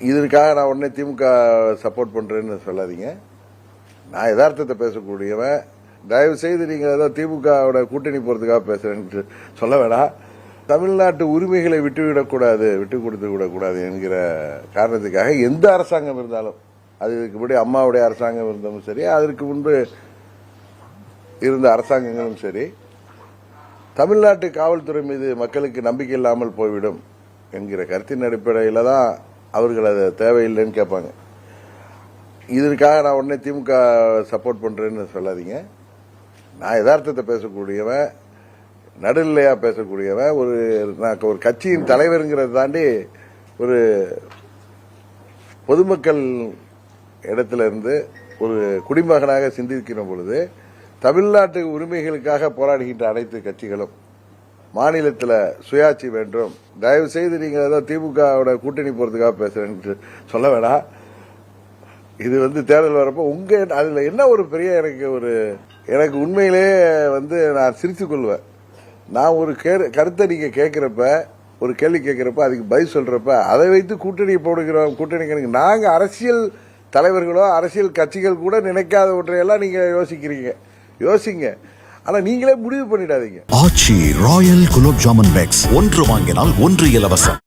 இதற்காக நான் உடனே திமுக சப்போர்ட் பண்றேன்னு சொல்லாதீங்க. நான் யதார்த்தத்தை பேசக்கூடியவன். தயவு செய்து நீங்க ஏதோ திமுகவோட கூட்டணி போறதுக்காக பேசுறேன்னு சொல்ல வேணாம். தமிழ்நாட்டு உரிமைகளை விட்டுவிடக்கூடாது விட்டு கொடுத்து விடக்கூடாது என்கிற காரணத்துக்காக எந்த அரசாங்கம் இருந்தாலும் அது இதுக்கு முன்னாடி அம்மாவுடைய அரசாங்கம் இருந்தாலும் சரி அதற்கு முன்பு இருந்த அரசாங்கங்களும் சரி தமிழ்நாட்டு காவல்துறை மீது மக்களுக்கு நம்பிக்கை இல்லாமல் போய்விடும் என்கிற கருத்தின் அடிப்படையில் தான் அவர்கள் அது தேவையில்லைன்னு கேட்பாங்க. இதற்காக நான் உடனே திமுக சப்போர்ட் பண்றேன்னு சொல்லாதீங்க. நான் யதார்த்தத்தை பேசக்கூடியவன் நடுநிலையா பேசக்கூடியவன் ஒரு நான் ஒரு கட்சியின் தலைவருங்கிறத தாண்டி ஒரு பொதுமக்கள் இடத்துல இருந்து ஒரு குடிமகனாக சிந்திக்கிற பொழுது தமிழ்நாட்டு உரிமைகளுக்காக போராடுகின்ற அனைத்து கட்சிகளும் மாநிலத்தில் சுயாட்சி வேண்டும். தயவு செய்து நீங்க ஏதோ திமுகவோட கூட்டணி போறதுக்காக பேசுறேன்னு சொல்ல வேணாம். இது வந்து தேர்தல் வரப்போ உங்க அதுல என்ன ஒரு பெரிய எனக்கு ஒரு எனக்கு உண்மையிலே வந்து நான் சிரித்துக்கொள்வேன் நான் ஒரு கே- கருத்தை நீங்க கேட்கிறப்ப ஒரு கேள்வி கேட்கிறப்ப அதுக்கு பதில் சொல்றப்ப அதை வைத்து கூட்டணி போடுகிறோம் கூட்டணி கணக்கு நாங்க அரசியல் தலைவர்களோ அரசியல் கட்சிகள் கூட நினைக்காத ஒன்றையெல்லாம் நீங்க யோசிக்கிறீங்க. யோசிங்க. ஆனா நீங்களே முடிவு பண்ணிடாதீங்க. ஆச்சி ராயல் குலோப் ஜாமுன் பேக்ஸ் ஒன்று வாங்கினால் ஒன்று இலவசம்.